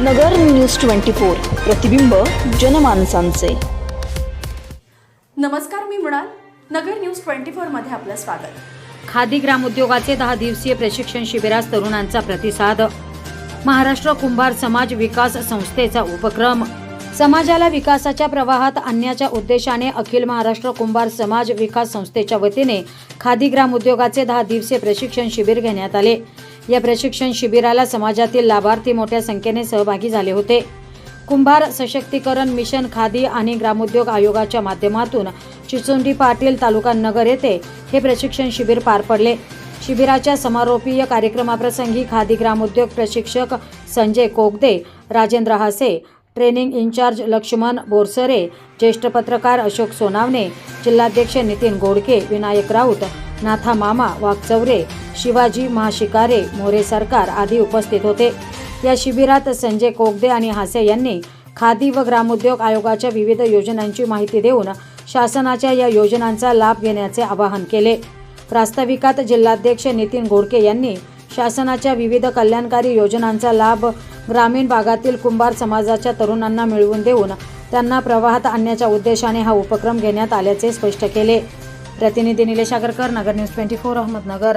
नगर news twenty four प्रतिबिंब जनमानसांचे. नमस्कार मी मृणाल. नगर न्यूज ट्वेंटी फोरमध्ये आपलं स्वागत. खादी ग्रामोद्योगाचे दहा दिवसीय प्रशिक्षण शिबिरास तरुणांचा प्रतिसाद. महाराष्ट्र कुंभार समाज विकास संस्थेचा उपक्रम. समाजाला विकासाच्या प्रवाहात आणण्याच्या उद्देशाने अखिल महाराष्ट्र कुंभार समाज विकास संस्थेच्या वतीने खादी ग्रामोद्योगाचे दहा दिवसीय प्रशिक्षण शिबिर घेण्यात आले. या प्रशिक्षण शिबिराला समाजातील लाभार्थी मोठ्या संख्येने सहभागी झाले होते. कुंभार सशक्तीकरण मिशन खादी आणि ग्रामोद्योग आयोगाच्या माध्यमातून चिचुंडी पाटील तालुका नगर येथे हे प्रशिक्षण शिबिर पार पडले. शिबिराच्या समारोपीय कार्यक्रमाप्रसंगी खादी ग्रामोद्योग प्रशिक्षक संजय कोगदे राजेंद्र हासे ट्रेनिंग इन्चार्ज लक्ष्मण बोरसरे ज्येष्ठ पत्रकार अशोक सोनावणे जिल्हाध्यक्ष नितीन गोडके विनायक राऊत नाथा मामा वाघचौरे शिवाजी महाशिकारे मोरे सरकार आदी उपस्थित होते. या शिबिरात संजय कोगदे आणि हासे यांनी खादी व ग्रामोद्योग आयोगाच्या विविध योजनांची माहिती देऊन शासनाच्या या योजनांचा लाभ घेण्याचे आवाहन केले. प्रास्ताविकात जिल्हाध्यक्ष नितीन गोडके यांनी शासनाच्या विविध कल्याणकारी योजनांचा लाभ ग्रामीण भागातील कुंभार समाजाच्या तरुणांना मिळवून देऊन त्यांना प्रवाहात आणण्याच्या उद्देशाने हा उपक्रम घेण्यात आल्याचे स्पष्ट केले. प्रतिनिधी Nilesh Agarkar Nagar news twenty four Ahmednagar.